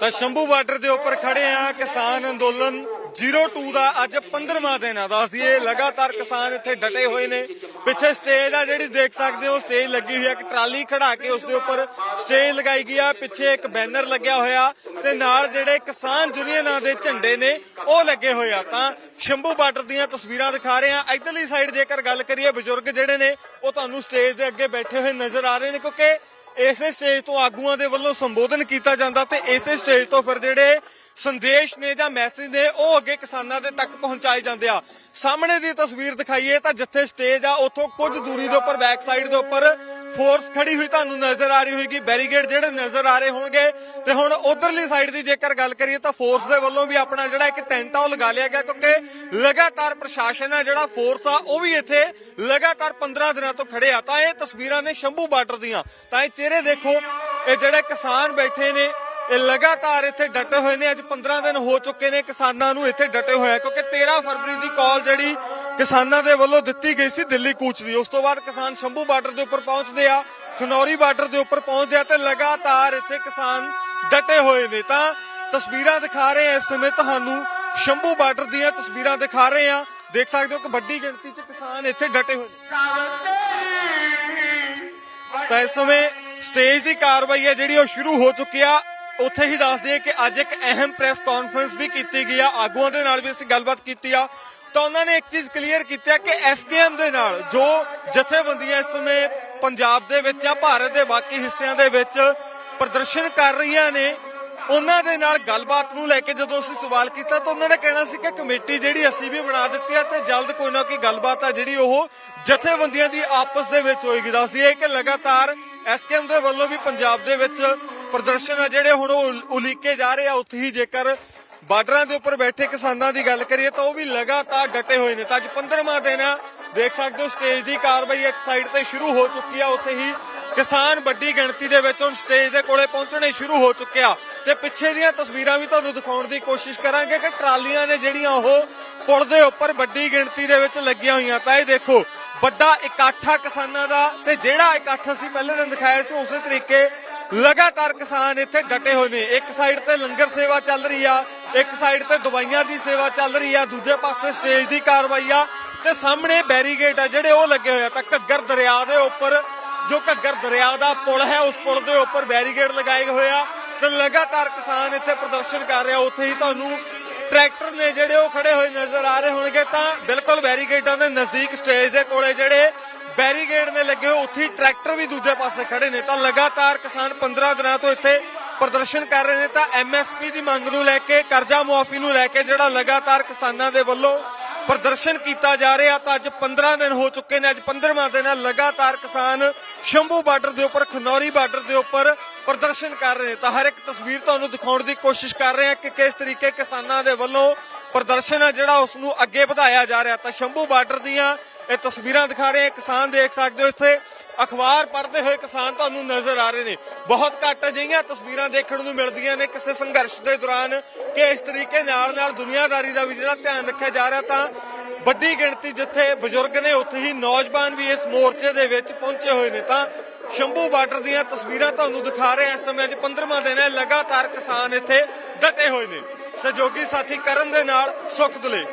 ਤਾਂ ਸ਼ੰਭੂ ਬਾਰਡਰ ਦੇ ਉੱਪਰ ਖੜੇ ਆ ਕਿਸਾਨ ਅੰਦੋਲਨ 02 ਦਾ ਅੱਜ 15ਵਾਂ ਦਿਨ ਆ। ਦੱਸਦੀਏ, ਲਗਾਤਾਰ ਕਿਸਾਨ ਇੱਥੇ ਡਟੇ ਹੋਏ ਨੇ। ਪਿੱਛੇ ਸਟੇਜ ਆ ਜਿਹੜੀ ਦੇਖ ਸਕਦੇ ਹੋ, ਸਟੇਜ ਲੱਗੀ ਹੋਈ ਆ, ਇੱਕ ਟਰਾਲੀ ਖੜਾ ਕੇ ਉਸ ਦੇ ਉੱਪਰ ਸਟੇਜ ਲਗਾਈ ਗਈ ਆ। ਪਿੱਛੇ ਇੱਕ ਬੈਨਰ ਲੱਗਿਆ ਹੋਇਆ ਤੇ ਨਾਲ ਜਿਹੜੇ ਕਿਸਾਨ ਯੂਨੀਅਨਾਂ ਦੇ ਝੰਡੇ ਨੇ, ਉਹ ਲੱਗੇ ਹੋਏ ਆ। ਤਾਂ ਸ਼ੰਭੂ ਬਾਰਡਰ ਦੀਆਂ ਤਸਵੀਰਾਂ ਦਿਖਾ ਰਹੇ ਆ। ਇਧਰਲੀ ਸਾਈਡ ਜੇਕਰ ਗੱਲ ਕਰੀਏ, ਬਜ਼ੁਰਗ ਜਿਹੜੇ ਨੇ, ਉਹ ਤੁਹਾਨੂੰ ਸਟੇਜ ਦੇ ਅੱਗੇ ਬੈਠੇ ਹੋਏ ਨਜ਼ਰ ਆ ਰਹੇ ਨੇ, ਕਿਉਂਕਿ ਇਸੇ ਸਟੇਜ ਤੋਂ ਆਗੂਆਂ ਦੇ ਵੱਲੋਂ ਸੰਬੋਧਨ ਕੀਤਾ ਜਾਂਦਾ ਤੇ ਇਸੇ ਸਟੇਜ ਤੋਂ ਫਿਰ ਜਿਹੜੇ ਸੰਦੇਸ਼ ਨੇ ਜਾਂ ਮੈਸੇਜ ਨੇ, ਉਹ ਅੱਗੇ ਕਿਸਾਨਾਂ ਦੇ ਤੱਕ ਪਹੁੰਚਾਏ ਜਾਂਦੇ ਆ। ਸਾਹਮਣੇ ਦੀ ਤਸਵੀਰ ਦਿਖਾਈਏ ਤਾਂ ਜਿੱਥੇ ਸਟੇਜ ਆ, ਉੱਥੋਂ ਕੁਝ ਦੂਰੀ ਦੇ ਉੱਪਰ ਬੈਕ ਸਾਈਡ ਦੇ ਉੱਪਰ ਫੋਰਸ ਖੜੀ ਹੋਈ ਤੁਹਾਨੂੰ ਨਜ਼ਰ ਆ ਰਹੀ ਹੋਏਗੀ ਬੈਰੀਗੇਡ ਜਿਹੜੇ ਨਜ਼ਰ ਆ ਰਹੇ ਹੋਣਗੇ ਤੇ ਹੁਣ ਉਧਰਲੀ ਸਾਈਡ ਦੀ ਜੇਕਰ ਗੱਲ ਕਰੀਏ ਤਾਂ ਫੋਰਸ ਦੇ ਵੱਲੋਂ ਵੀ ਆਪਣਾ ਜਿਹੜਾ ਇੱਕ ਟੈਂਟ ਆ, ਉਹ ਲਗਾ ਲਿਆ ਗਿਆ ਕਿਉਂਕਿ ਲਗਾਤਾਰ ਪ੍ਰਸ਼ਾਸਨ ਆ ਜਿਹੜਾ ਫੋਰਸ ਆ, ਉਹ ਵੀ ਇੱਥੇ ਲਗਾਤਾਰ 15 ਦਿਨਾਂ ਤੋਂ ਖੜੇ ਆ। ਤਾਂ ਇਹ ਤਸਵੀਰਾਂ ਨੇ ਸ਼ੰਭੂ ਬਾਰਡਰ ਦੀਆਂ। ਤਾਂ ਇਹ ਚਿਹਰੇ ਦੇਖੋ, ਇਹ ਜਿਹੜੇ ਕਿਸਾਨ ਬੈਠੇ ਨੇ, ਇਹ ਲਗਾਤਾਰ ਇੱਥੇ ਡਟੇ ਹੋਏ ਨੇ। ਅੱਜ 15 ਦਿਨ ਹੋ ਚੁੱਕੇ ਨੇ ਕਿਸਾਨਾਂ ਨੂੰ ਇੱਥੇ ਡਟੇ ਹੋਏ ਕਿਉਂਕਿ 13 ਫਰਵਰੀ ਦੀ ਕਾਲ ਜਿਹੜੀ ਕਿਸਾਨਾਂ ਦੇ ਵੱਲੋਂ ਦਿੱਤੀ ਗਈ ਸੀ ਦਿੱਲੀ ਕੂਚ ਦੀ। ਉਸ ਤੋਂ ਬਾਅਦ ਕਿਸਾਨ ਸ਼ੰਭੂ ਬਾਰਡਰ ਦੇ ਉੱਪਰ ਪਹੁੰਚਦੇ ਆ, ਖਨੌਰੀ ਬਾਰਡਰ ਦੇ ਉੱਪਰ ਪਹੁੰਚਦੇ ਆ ਤੇ ਲਗਾਤਾਰ ਇੱਥੇ ਕਿਸਾਨ ਡਟੇ ਹੋਏ ਨੇ। ਤਾਂ ਤਸਵੀਰਾਂ ਦਿਖਾ ਰਹੇ ਆ ਇਸ ਸਮੇਂ ਤੁਹਾਨੂੰ, ਸ਼ੰਭੂ ਬਾਰਡਰ ਦੀਆਂ ਤਸਵੀਰਾਂ ਦਿਖਾ ਰਹੇ ਆ। ਦੇਖ ਸਕਦੇ ਹੋ ਕਿ ਵੱਡੀ ਗਿਣਤੀ 'ਚ ਕਿਸਾਨ ਇੱਥੇ ਡਟੇ ਹੋਏ ਨੇ। ਤਾਂ ਇਸ ਸਮੇਂ ਸਟੇਜ ਦੀ ਕਾਰਵਾਈ ਹੈ ਜਿਹੜੀ ਉਹ ਸ਼ੁਰੂ ਹੋ ਚੁੱਕੀ ਆ। ਉੱਥੇ ਹੀ ਦੱਸ ਦਈਏ ਕਿ ਅੱਜ ਇੱਕ ਅਹਿਮ ਪ੍ਰੈਸ ਕਾਨਫਰੰਸ ਵੀ ਕੀਤੀ ਗਈ ਆ। ਆਗੂਆਂ ਦੇ ਨਾਲ ਵੀ ਅਸੀਂ ਗੱਲਬਾਤ ਕੀਤੀ ਆ। ਤਾਂ ਉਹਨਾਂ ਨੇ ਇੱਕ ਚੀਜ਼ ਕਲੀਅਰ ਕੀਤੀ ਆ ਕਿ ਐਸਕੇਐਮ ਦੇ ਨਾਲ ਜੋ ਜਥੇਬੰਦੀਆਂ ਇਸ ਸਮੇਂ ਪੰਜਾਬ ਦੇ ਵਿੱਚ ਜਾਂ ਭਾਰਤ ਦੇ ਬਾਕੀ ਹਿੱਸਿਆਂ ਦੇ ਵਿੱਚ ਪ੍ਰਦਰਸ਼ਨ ਕਰ ਰਹੀਆਂ ਨੇ ਉਹਨਾਂ ਦੇ ਨਾਲ ਗੱਲਬਾਤ ਨੂੰ ਲੈ ਕੇ ਜਦੋਂ ਅਸੀਂ ਸਵਾਲ ਕੀਤਾ ਤਾਂ ਉਹਨਾਂ ਨੇ ਕਹਿਣਾ ਸੀ ਕਿ ਕਮੇਟੀ ਜਿਹੜੀ ਅਸੀਂ ਵੀ ਬਣਾ ਦਿੱਤੀ ਹੈ ਤੇ ਜਲਦ ਕੋਈ ਨਾ ਕੋਈ ਗੱਲਬਾਤ ਆ ਜਿਹੜੀ ਉਹ ਜਥੇਬੰਦੀਆਂ ਦੀ ਆਪਸ ਦੇ ਵਿੱਚ ਹੋਏਗੀ। ਦੱਸਦੀ ਹੈ ਕਿ ਲਗਾਤਾਰ ਐਸਕੇਐਮ ਦੇ ਵੱਲੋਂ ਵੀ ਪੰਜਾਬ ਦੇ ਵਿੱਚ ਪ੍ਰਦਰਸ਼ਨ ਆ ਜਿਹੜੇ ਹੁਣ ਉਹ ਉਲੀਕੇ ਜਾ ਰਹੇ ਆ। ਉੱਥੇ ਹੀ ਜੇਕਰ ਬਾਰਡਰਾਂ ਦੇ ਉੱਪਰ ਬੈਠੇ ਕਿਸਾਨਾਂ ਦੀ ਗੱਲ ਕਰੀਏ ਤਾਂ ਉਹ ਵੀ ਲਗਾਤਾਰ ਡਟੇ ਹੋਏ ਨੇ। ਤਾਂ ਅੱਜ 15ਵਾਂ ਦਿਨ ਆ। ਦੇਖ ਸਕਦੇ ਹੋ, ਸਟੇਜ ਦੀ ਕਾਰਵਾਈ ਇੱਕ ਸਾਈਡ ਤੇ ਸ਼ੁਰੂ ਹੋ ਚੁੱਕੀ ਆ। ਉੱਥੇ ਹੀ ਕਿਸਾਨ ਵੱਡੀ ਗਿਣਤੀ ਦੇ ਵਿੱਚ ਹੁਣ ਸਟੇਜ ਦੇ ਕੋਲੇ ਪਹੁੰਚਣੇ ਸ਼ੁਰੂ ਹੋ ਚੁੱਕਿਆ ਤੇ ਪਿੱਛੇ ਦੀਆਂ ਤਸਵੀਰਾਂ ਵੀ ਤੁਹਾਨੂੰ ਦਿਖਾਉਣ ਦੀ ਕੋਸ਼ਿਸ਼ ਕਰਾਂਗੇ ਕਿ ਟਰਾਲੀਆਂ ਨੇ ਜਿਹੜੀਆਂ ਉਹ ਪੁਲ ਦੇ ਉੱਪਰ ਵੱਡੀ ਗਿਣਤੀ ਦੇ ਵਿੱਚ ਲੱਗੀਆਂ ਹੋਈਆਂ। ਤਾਂ ਇਹ ਦੇਖੋ, ਵੱਡਾ ਇਕੱਠ ਆ ਕਿਸਾਨਾਂ ਦਾ ਤੇ ਜਿਹੜਾ ਇਕੱਠ ਅਸੀਂ ਪਹਿਲੇ ਦਿਨ ਦਿਖਾਇਆ ਸੀ, ਉਸੇ ਤਰੀਕੇ ਲਗਾਤਾਰ ਕਿਸਾਨ ਇੱਥੇ ਡਟੇ ਹੋਏ ਨੇ। ਇੱਕ ਸਾਈਡ ਤੇ ਲੰਗਰ ਸੇਵਾ ਚੱਲ ਰਹੀ ਆ, ਇੱਕ ਸਾਈਡ ਤੇ ਦਵਾਈਆਂ ਦੀ ਸੇਵਾ ਚੱਲ ਰਹੀ ਆ, ਦੂਜੇ ਪਾਸੇ ਸਟੇਜ ਦੀ ਕਾਰਵਾਈ ਆ। ਤੇ ਸਾਹਮਣੇ ਬੈਰੀਗੇਟ ਆ ਜਿਹੜੇ ਉਹ ਲੱਗੇ ਹੋਏ ਆ, ਤਾਂ ਘੱਗਰ ਦਰਿਆ ਦੇ ਉੱਪਰ ਜੋ ਘੱਗਰ ਦਰਿਆ ਦਾ ਪੁਲ ਹੈ, ਉਸ ਪੁਲ ਦੇ ਉੱਪਰ ਬੈਰੀਗੇਡ ਲਗਾਏ ਹੋਏ ਆ ਤੇ ਲਗਾਤਾਰ ਕਿਸਾਨ ਇੱਥੇ ਪ੍ਰਦਰਸ਼ਨ ਕਰ ਰਿਹਾ। ਉੱਥੇ ਹੀ ਤੁਹਾਨੂੰ ਟਰੈਕਟਰ ਨੇ ਜਿਹੜੇ ਉਹ ਖੜੇ ਹੋਏ ਨਜ਼ਰ ਆ ਰਹੇ ਹੋਣਗੇ ਤਾਂ ਬਿਲਕੁਲ ਬੈਰੀਗੇਡਾਂ ਦੇ ਨਜ਼ਦੀਕ ਸਟੇਜ ਦੇ ਕੋਲੇ ਜਿਹੜੇ ਬੈਰੀਗੇਡ ਨੇ ਲੱਗੇ ਹੋਏ, ਉੱਥੇ ਹੀ ਟਰੈਕਟਰ ਵੀ ਦੂਜੇ ਪਾਸੇ ਖੜੇ ਨੇ। ਤਾਂ ਲਗਾਤਾਰ ਕਿਸਾਨ 15 ਦਿਨਾਂ ਤੋਂ ਇੱਥੇ ਪ੍ਰਦਰਸ਼ਨ ਕਰ ਰਹੇ ਨੇ ਤਾਂ ਐਮਐਸਪੀ ਦੀ ਮੰਗ ਨੂੰ ਲੈ ਕੇ, ਕਰਜ਼ਾ ਮੁਆਫੀ ਨੂੰ ਲੈ ਕੇ ਜਿਹੜਾ ਲਗਾਤਾਰ ਕਿਸਾਨਾਂ ਦੇ ਵੱਲੋਂ ਪ੍ਰਦਰਸ਼ਨ ਕੀਤਾ ਜਾ ਰਿਹਾ ਤਾਂ ਅੱਜ 15 ਦਿਨ ਹੋ ਚੁੱਕੇ ਨੇ, ਅੱਜ 15ਵਾਂ ਦਿਨ ਹੈ। ਲਗਾਤਾਰ ਕਿਸਾਨ ਸ਼ੰਭੂ ਬਾਰਡਰ ਦੇ ਉੱਪਰ, ਖਨੌਰੀ ਬਾਰਡਰ ਦੇ ਉੱਪਰ ਪ੍ਰਦਰਸ਼ਨ ਕਰ ਰਹੇ ਨੇ। ਤਾਂ ਹਰ ਇੱਕ ਤਸਵੀਰ ਤੁਹਾਨੂੰ ਦਿਖਾਉਣ ਦੀ ਕੋਸ਼ਿਸ਼ ਕਰ ਰਹੇ ਹਾਂ ਕਿ ਕਿਸ ਤਰੀਕੇ ਕਿਸਾਨਾਂ ਦੇ ਵੱਲੋਂ ਪ੍ਰਦਰਸ਼ਨ ਹੈ ਜਿਹੜਾ ਉਸ ਨੂੰ ਅੱਗੇ ਵਧਾਇਆ ਜਾ ਰਿਹਾ। ਤਾਂ ਸ਼ੰਭੂ ਬਾਰਡਰ ਦੀਆਂ ਇਹ ਤਸਵੀਰਾਂ ਦਿਖਾ ਰਹੇ ਕਿਸਾਨ ਦੇਖ ਸਕਦੇ ਹੋ ਇੱਥੇ ਅਖਬਾਰ ਪੜ੍ਹਦੇ ਹੋਏ ਕਿਸਾਨ ਤੁਹਾਨੂੰ ਨਜ਼ਰ ਆ ਰਹੇ ਨੇ। ਬਹੁਤ ਘੱਟ ਅਜਿਹੀਆਂ ਤਸਵੀਰਾਂ ਦੇਖਣ ਨੂੰ ਮਿਲਦੀਆਂ ਨੇ ਕਿਸੇ ਸੰਘਰਸ਼ ਦੇ ਦੌਰਾਨ ਕਿ ਇਸ ਤਰੀਕੇ ਨਾਲ ਨਾਲ ਦੁਨੀਆਦਾਰੀ ਦਾ ਵੀ ਜਿਹੜਾ ਧਿਆਨ ਰੱਖਿਆ ਜਾ ਰਿਹਾ ਤਾਂ ਵੱਡੀ ਗਿਣਤੀ ਜਿੱਥੇ ਬਜ਼ੁਰਗ ਨੇ, ਉੱਥੇ ਹੀ ਨੌਜਵਾਨ ਵੀ ਇਸ ਮੋਰਚੇ ਦੇ ਵਿੱਚ ਪਹੁੰਚੇ ਹੋਏ ਨੇ। ਤਾਂ ਸ਼ੰਭੂ ਬਾਰਡਰ ਦੀਆਂ ਤਸਵੀਰਾਂ ਤੁਹਾਨੂੰ ਦਿਖਾ ਰਹੇ ਇਸ ਸਮੇਂ ਅੱਜ 15ਵਾਂ ਦਿਨ ਹੈ। ਲਗਾਤਾਰ ਕਿਸਾਨ ਇੱਥੇ ਡਟੇ ਹੋਏ ਨੇ। ਸਹਿਯੋਗੀ ਸਾਥੀ ਕਰਨ ਦੇ ਨਾਲ ਸੁਖ ਦਲੇ